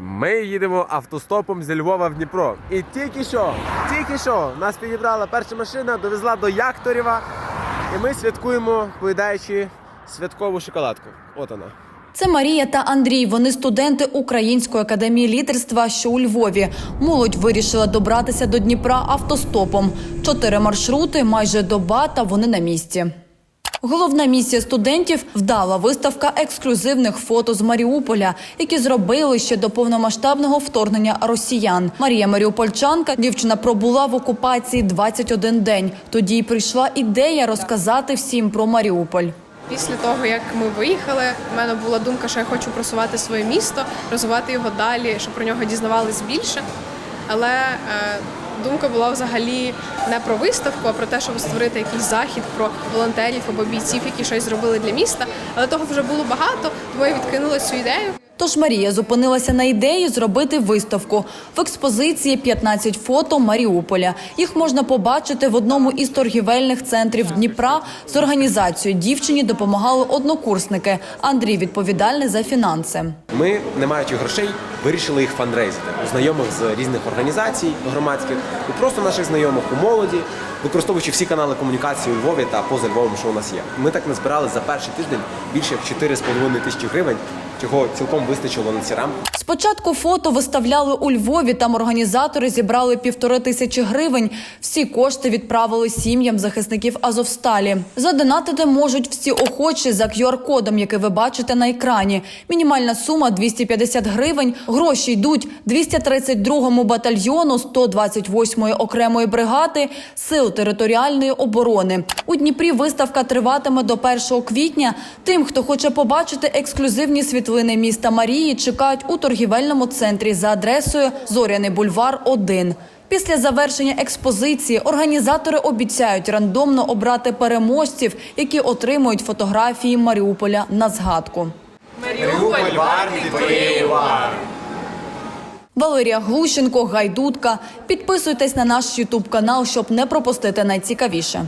Ми їдемо автостопом зі Львова в Дніпро. І тільки що, тільки що нас підібрала перша машина, довезла до Якторєва. І ми святкуємо, поїдаючи святкову шоколадку. От вона. Це Марія та Андрій. Вони студенти Української академії лідерства, що у Львові. Молодь вирішила добратися до Дніпра автостопом. Чотири маршрути, майже доба, та вони на місці. Головна місія студентів вдала виставка ексклюзивних фото з Маріуполя, які зробили ще до повномасштабного вторгнення росіян. Марія Маріупольчанка дівчина пробула в окупації 21 день. Тоді й прийшла ідея розказати всім про Маріуполь. Після того, як ми виїхали, в мене була думка, що я хочу просувати своє місто, розвивати його далі, щоб про нього дізнавались більше. Але е, думка була взагалі не про виставку, а про те, щоб створити якийсь захід про волонтерів або бійців, які щось зробили для міста. Але того вже було багато, тому я відкинула цю ідею. Тож Марія зупинилася на ідеї зробити виставку в експозиції 15 фото Маріуполя. Їх можна побачити в одному із торгівельних центрів Дніпра. З організацією дівчині допомагали однокурсники. Андрій відповідальний за фінанси. Ми, не маючи грошей, вирішили їх фандрейзити у знайомих з різних організацій громадських, і просто наших знайомих у молоді, використовуючи всі канали комунікації у Львові та поза Львовом, що у нас є. Ми так назбирали за перший тиждень більше як 4,5 тисячі гривень, чого цілком вистачило на ці рамки. Спочатку фото виставляли у Львові. Там організатори зібрали півтори тисячі гривень. Всі кошти відправили сім'ям захисників Азовсталі. Задонатити можуть всі охочі за QR-кодом, який ви бачите на екрані. Мінімальна сума 250 гривень. Гроші йдуть 232-му батальйону 128-ї окремої бригади сил територіальної оборони. У Дніпрі виставка триватиме до 1 квітня. Тим, хто хоче побачити ексклюзивні світлини міста Марії, чекають у торгівельному центрі за адресою Зоряний бульвар 1. Після завершення експозиції організатори обіцяють рандомно обрати переможців, які отримують фотографії Маріуполя на згадку. Валерія Глущенко, Гайдутка. Підписуйтесь на наш Ютуб канал, щоб не пропустити найцікавіше.